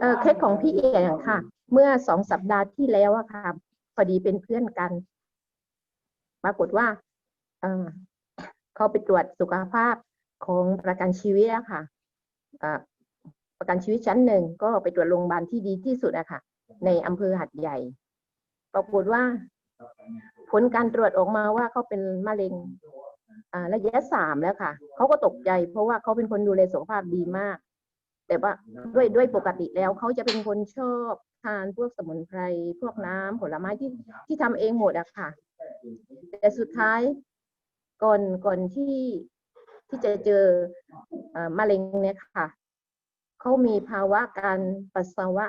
เออเคสของพี่เอ๋อะค่ะ เมื่อสองสัปดาห์ที่แล้วอะค่ะพอดีเป็นเพื่อนกัน ปรากฏว่า เออเขาไปตรวจสุขภาพของประกันชีวิตอะค่ะประกันชีวิตชั้นหนึ่งก็ไปตรวจโรงพยาบาลที่ดีที่สุดอะค่ะ ในอำเภอหัดใหญ่ ปรากฏว่า ผลการตรวจออกมาว่าเขาเป็นมะเร็งอ่าระยะสามแล้วค่ะ เขาก็ตกใจเพราะว่าเขาเป็นคนดูแลสุขภาพดีมาก แต่ว่าด้วยด้วยปกติแล้วเขาจะเป็นคนชอบทานพวกสมุนไพรพวกน้ำผลไม้ที่ที่ทำเองหมดอะค่ะ แต่สุดท้ายก่อนก่อนที่ที่จะเจอเอมะเร็งเนี่ยค่ะเขามีภาวะการปัสสาวะ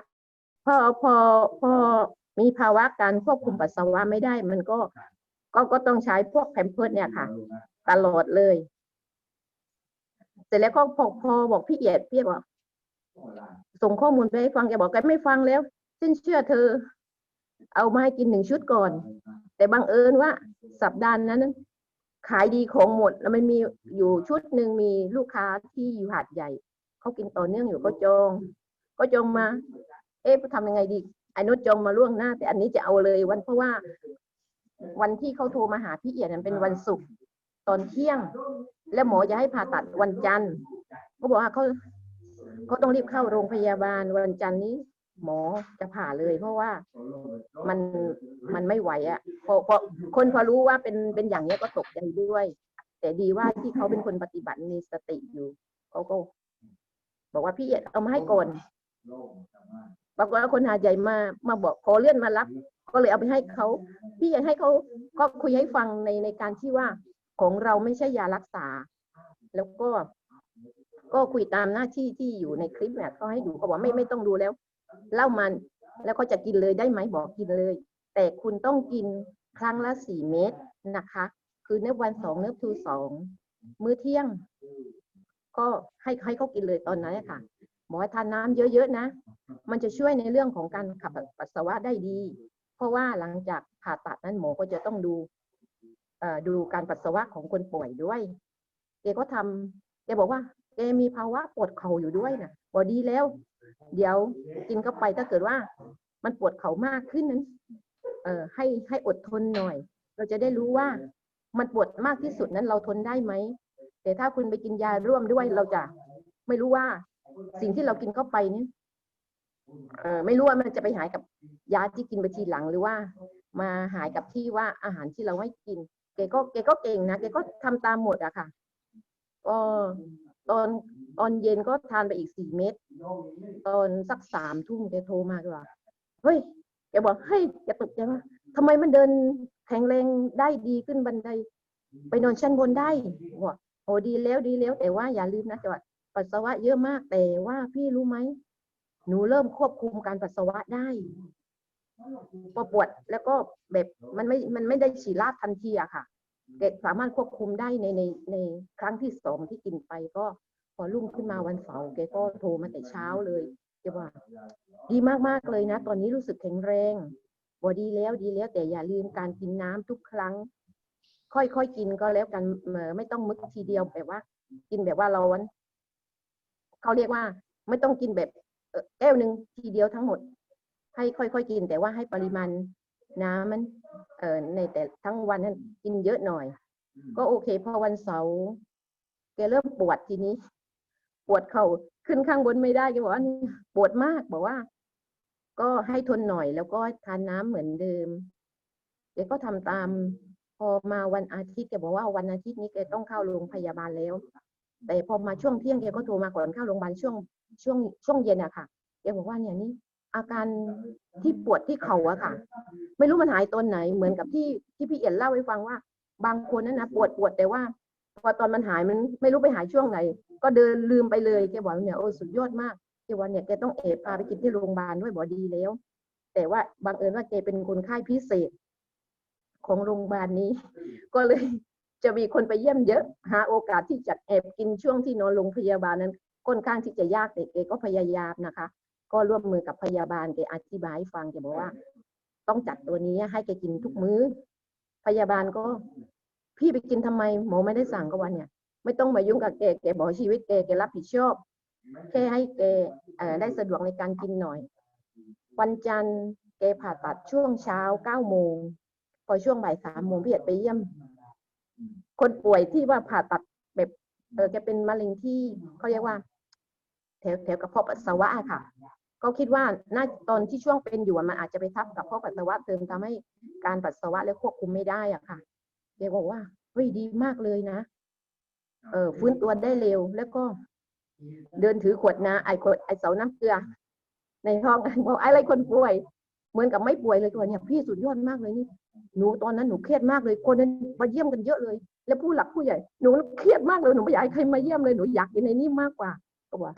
พอพอพอมีภาวะการควบคุมปัสสาวะไม่ได้ มันก็ก็ก็ต้องใช้พวกแพมเพิร์ดเนี่ยค่ะ ตลอดเลย เสร็จแล้วก็พอพอบอกพี่เอียดพี่บอก ส่งข้อมูลไปให้ฟังแกบอกแกไม่ฟังแล้วฉันเชื่อเธอ เอามาให้กินหนึ่งชุดก่อน แต่บังเอิญว่าสัปดาห์นั้น ขายดีของหมดแล้วมันมีอยู่ชุดหนึ่งมีลูกค้าที่อยู่หาดใหญ่เขากินต่อเนื่องอยู่ก็จอง ก็จองมา เอ๊ะทำยังไงดีไอ้นุชจองมาล่วงหน้า แต่อันนี้จะเอาเลยวันเพราะว่า วันที่เขาโทรมาหาพี่เอียดนั้นเป็นวันศุกร์ตอนเที่ยง แล้วหมอจะให้ผ่าตัดวันจันทร์ก็บอกว่าเขา เขาต้องรีบเข้าโรงพยาบาลวันจันทร์นี้ หมอจะผ่าเลย เพราะว่ามันมันไม่ไหวอะ่ะพอพอคนพอรู้ว่าเป็นเป็นอย่างเนี้ยก็ตกใจด้วย แต่ดีว่าที่เขาเป็นคนปฏิบัติมีสติอยู่เขาก็ บอกว่าพี่เอามาให้ก่อนปรากฏว่าคนหาใหญ่มามาบอกขอเลื่อนมารับ ก็เลยเอาไปให้เขาพี่อยากให้เขาก็คุยให้ฟังในในการที่ว่าของเราไม่ใช่ยารักษา แล้วก็ ก็คุยตามหน้าที่ที่อยู่ในคลิปเนี่ยเขาให้ดูเขาบอกไม่ไม่ต้องดูแล้วเล่ามันแล้วก็จะกินเลยได้ไหมบอกกินเลย แต่คุณต้องกินครั้งละสี่เม็ดนะคะ คือเนื้อวันสองเนื้อทูสองมื้อเที่ยง ก็ให้ให้เขากินเลยตอนนั้นค่ะบอกให้ทานน้ำเยอะๆนะ มันจะช่วยในเรื่องของการขับปัสสาวะได้ดี เพราะว่าหลังจากผ่าตัดนั้นหมอก็จะต้องดูเอ่อดูการปัสสาวะของคนป่วยด้วยแกก็ทำแกบอกว่า แกมีภาวะปวดเข่าอยู่ด้วยนะบอกดีแล้ว เดี๋ยวกินเข้าไปถ้าเกิดว่า มันปวดเข่ามากขึ้นนั้น เอ่อให้ให้อดทนหน่อย เราจะได้รู้ว่ามันปวดมากที่สุดนั้นเราทนได้ไหม แต่ถ้าคุณไปกินยาร่วมด้วยเราจะไม่รู้ว่าสิ่งที่เรากินเข้าไปนี่เอ่อไม่รู้ว่ามันจะไปหายกับยาที่กินไปทีหลังหรือว่า มาหายกับที่ว่าอาหารที่เราให้กินแกก็แกก็เก่งนะแกก็ทำตามหมดอะค่ะก็ ตอนตอนเย็นก็ทานไปอีกสี่เม็ดตอนสักสามทุ่มแกโทรมาแกว่าเฮ้ยแกบอกเฮ้ยแกตกใจว่าทำไมมันเดินแข็งแรงได้ดีขึ้นบันได ไปนอนชั้นบนได้บอกโอ้ดีแล้วดีแล้ว แต่ว่าอย่าลืมนะแต่ว่าปัสสาวะเยอะมากแต่ว่าพี่รู้ไหมหนูเริ่มควบคุมการปัสสาวะได้พอปวดแล้วก็แบบมันไม่มันไม่ได้ฉี่ราดทันทีอะค่ะ แกสามารถควบคุมได้ในในในครั้งที่สองที่กินไปก็พอรุ่งขึ้นมาวันเสาร์แกก็โทรมาแต่เช้าเลยแกว่า ดีมากๆเลยนะ ตอนนี้รู้สึกแข็งแรงบอดีแล้วดีแล้วแต่อย่าลืมการกินน้ำทุกครั้ง ค่อยๆกินก็แล้วกันเอ่อไม่ต้องมึกทีเดียวแบบว่า กินแบบว่าร้อนเขาเรียกว่า ไม่ต้องกินแบบเอ่อแก้วหนึ่งทีเดียวทั้งหมด ให้ค่อยๆกิน แต่ว่าให้ปริมาณ น้ำมันเอ่อในแต่ทั้งวันนั้นกินเยอะหน่อย ก็โอเคพอวันเสาร์แกเริ่มปวดทีนี้ ปวดเข่าขึ้นข้างบนไม่ได้แกบอกว่าปวดมากบอกว่า ก็ให้ทนหน่อยแล้วก็ทานน้ำเหมือนเดิมแกก็ทำตาม พอมาวันอาทิตย์แกบอกว่าวันอาทิตย์นี้แกต้องเข้าโรงพยาบาลแล้ว แต่พอมาช่วงเที่ยงแกก็โทรมาก่อนเข้าโรงพยาบาลช่วงช่วงช่วงเย็นอะค่ะแกบอกว่าเนี่ยนี่ อาการที่ปวดที่เข่าอะค่ะ ไม่รู้มันหายตอนไหน เหมือนกับที่ที่พี่เอียนเล่าให้ฟังว่า บางคนนั่นนะปวดปวดแต่ว่าพอตอนมันหายมันไม่รู้ไปหายช่วงไหน ก็เดินลืมไปเลยแกบอกเนี่ยโอ้สุดยอดมากแกว่าเนี่ยแกต้องเอบพาไปกินที่โรงพยาบาลด้วยบอกดีแล้ว แต่ว่าบังเอิญว่าแกเป็นคนไข้พิเศษ ของโรงพยาบาลนี้ ก็เลยจะมีคนไปเยี่ยมเยอะ หาโอกาสที่จะแอบกินช่วงที่นอนโรงพยาบาลนั้นค่อนข้างที่จะยากแต่แกก็พยายามนะคะ ก็ร่วมมือกับพยาบาลแกอธิบายให้ฟังแกบอกว่า ต้องจัดตัวนี้ให้แกกินทุกมื้อ พยาบาลก็ พี่ไปกินทำไมหมอไม่ได้สั่งก็วันเนี่ย ไม่ต้องมายุ่งกับแกแกบอกชีวิตแกแกรับผิดชอบแค่ให้แกได้สะดวกในการกินหน่อย วันจันทร์แกผ่าตัดช่วงเช้าเก้าโมงพอช่วงบ่ายสามโมงพี่เอ็ดไปเยี่ยม คนป่วยที่ว่าผ่าตัดแบบเออแกเป็นมะเร็งที่เขาเรียกว่า แถวแถวกระเพาะปัสสาวะอะ ค่ะก็คิดว่าน่าตอนที่ช่วงเป็นอยู่อะมันอาจจะไปทับกับเพาะปัสสาวะเติมทำให้การปัสสาวะและควบคุมไม่ได้อะค่ะแกบอกว่าเฮ้ยดีมากเลยนะ เออฟื้นตัวได้เร็วแล้วก็ เดินถือขวดน้ำไอขวดไอเสาน้ำเกลือ ในห้องบอกอะไรคนป่วย เหมือนกับไม่ป่วยเลยตัวเนี่ยพี่สุดยอดมากเลยนี่หนูตอนนั้นหนูเครียดมากเลย คนนั้นมาเยี่ยมกันเยอะเลย แล้วผู้หลักผู้ใหญ่หนูเครียดมากเลยหนูไม่อยากให้ใครมาเยี่ยมเลยหนูอยากอยู่ในนี้มากกว่าก็ว่า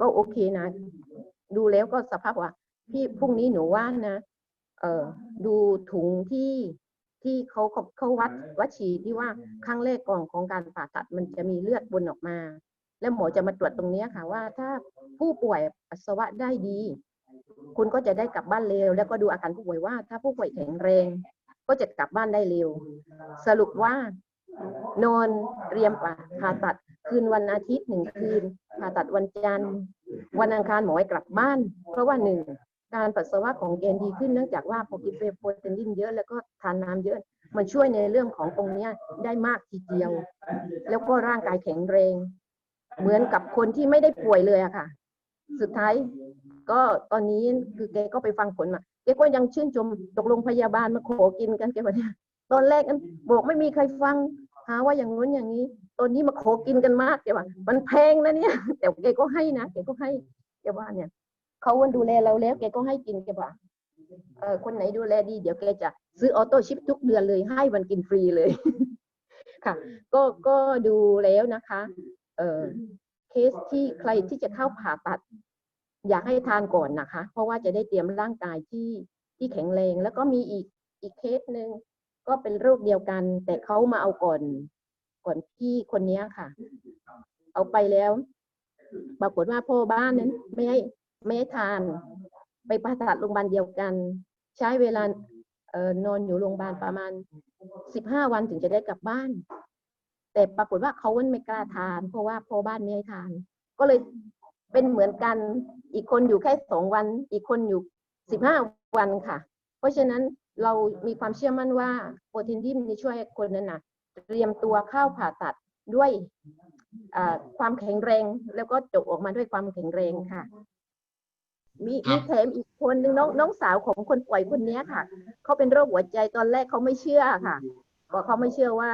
ก็โอเคนะ ดูแล้วก็สภาพว่าพี่พรุ่งนี้หนูว่านะเออดูถุงที่ที่เขาเขาเขาวัดวัดฉี่ที่ว่าครั้งแรกก่อนของการผ่าตัดมันจะมีเลือดบนออกมา แล้วหมอจะมาตรวจตรงนี้ค่ะว่าถ้าผู้ป่วยปัสสาวะได้ดี คุณก็จะได้กลับบ้านเร็ว แล้วก็ดูอาการผู้ป่วยว่า ถ้าผู้ป่วยแข็งแรง ก็จะกลับบ้านได้เร็ว สรุปว่านอนเตรียมผ่าตัดคืนวันอาทิตย์หนึ่งคืน ผ่าตัดวันจันทร์ วันอังคารหมอให้กลับบ้าน เพราะว่าหนึ่งการปัสสาวะของแกนดีขึ้นเนื่องจากว่าพอกินเฟโปรตีนเยอะแล้วก็ทานน้ำเยอะ มันช่วยในเรื่องของตรงเนี้ยได้มากทีเดียว แล้วก็ร่างกายแข็งแรง เหมือนกับคนที่ไม่ได้ป่วยเลยอะค่ะ สุดท้ายก็ตอนนี้คือแกก็ไปฟังผลมาแกก็ยังชื่นชมตกลงพยาบาลมาขอกินกันแกบอกเนี่ยตอนแรกนั้นบอกไม่มีใครฟังหาว่าอย่างนู้นอย่างนี้ ตอนนี้มาขอกินกันมากแกว่า มันแพงนะเนี่ย แต่แกก็ให้นะแกก็ให้แกว่าเนี่ยเขาวันดูแลเราแล้วแกก็ให้กินแกว่าเออคนไหนดูแลดีเดี๋ยวแกจะซื้อออโต้ชิปทุกเดือนเลยให้มันกินฟรีเลย ค่ะ ก็ก็ดูแล้วนะคะ เออเคสที่ใครที่จะเข้าผ่าตัด อยากให้ทานก่อนนะคะ เพราะว่าจะได้เตรียมร่างกายที่ที่แข็งแรง แล้วก็มีอีกอีกเคสหนึ่งก็เป็นโรคเดียวกัน แต่เขามาเอาก่อน ก่อนพี่คนนี้ค่ะ เอาไปแล้ว ปรากฏว่าพ่อบ้านนั้น ไม่ให้ไม่ให้ทาน ไปผ่าตัดโรงพยาบาลเดียวกัน ใช้เวลาเออนอนอยู่โรงพยาบาลประมาณสิบห้าวันถึงจะได้กลับบ้าน แต่ปรากฏว่าเขาไม่กล้าทาน เพราะว่าพ่อบ้านไม่ให้ทาน ก็เลยเป็นเหมือนกัน อีกคนอยู่แค่สองวัน อีกคนอยู่สิบห้าวันค่ะ เพราะฉะนั้นเรามีความเชื่อมั่นว่าโปรตีนดิมนี่ช่วยคนนั้นนะ เตรียมตัวเข้าผ่าตัดด้วยอ่าความแข็งแรง แล้วก็จบออกมาด้วยความแข็งแรงค่ะ มีครัมีบแถมอีกคนหนึ่งน้องน้องสาวของคนป่วยคนเนี้ยค่ะเขาเป็นโรคหัวใจตอนแรกเขาไม่เชื่อค่ะบอกเขาไม่เชื่อว่า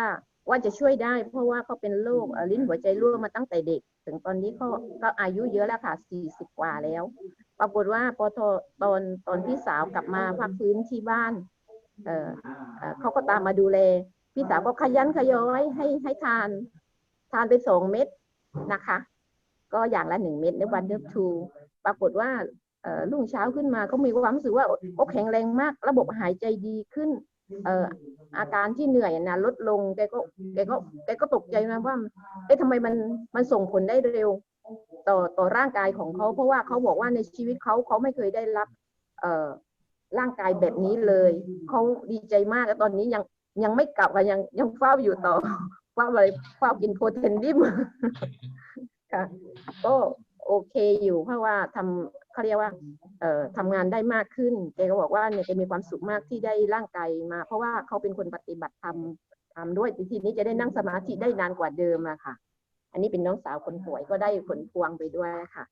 ว่าจะช่วยได้ เพราะว่าเขาเป็นโรคเอ่อลิ้นหัวใจรั่วมาตั้งแต่เด็ก ถึงตอนนี้เขาก็อายุเยอะแล้วค่ะสี่สิบกว่าแล้ว ปรากฏว่าพอตอนตอนตอนพี่สาวกลับมาพักฟื้นที่บ้าน เออเอ่อเขาก็ตามมาดูแล พี่สาวก็ขยันขย้อยให้ให้ทาน ทานไปสองเม็ดนะคะ ก็อย่างละหนึ่งเม็ดในวันเดอร์ทูปรากฏว่าเอ่อรุ่งเช้าขึ้นมาก็มีความรู้สึกว่าโอ้แข็งแรงมาก ระบบหายใจดีขึ้นเอ่ออาการที่เหนื่อยนะลดลงแกก็แกก็แกก็ตกใจนะว่าเอ๊ะทำไมมันมันส่งผลได้เร็ว ต่อต่อร่างกายของเขา เพราะว่าเขาบอกว่าในชีวิตเขาเขาไม่เคยได้รับ เอ่อร่างกายแบบนี้เลย เขาดีใจมากแล้วตอนนี้ยัง ยังไม่กลับอะยังยังเฝ้าอยู่ต่อเฝ้าอะไรเฝ้ากินโปรตีนดิมค่ะก็โอเคอยู่เพราะว่าทำเขาเรียกว่า เอ่อทำงานได้มากขึ้นแกก็บอกว่าเนี่ยแกมีความสุขมากที่ได้ร่างกายมา เพราะว่าเขาเป็นคนปฏิบัติธรรมทำด้วยทีนี้จะได้นั่งสมาธิได้นานกว่าเดิมอะค่ะ อันนี้เป็นน้องสาวคนป่วยก็ได้ผลพวงไปด้วยค่ะ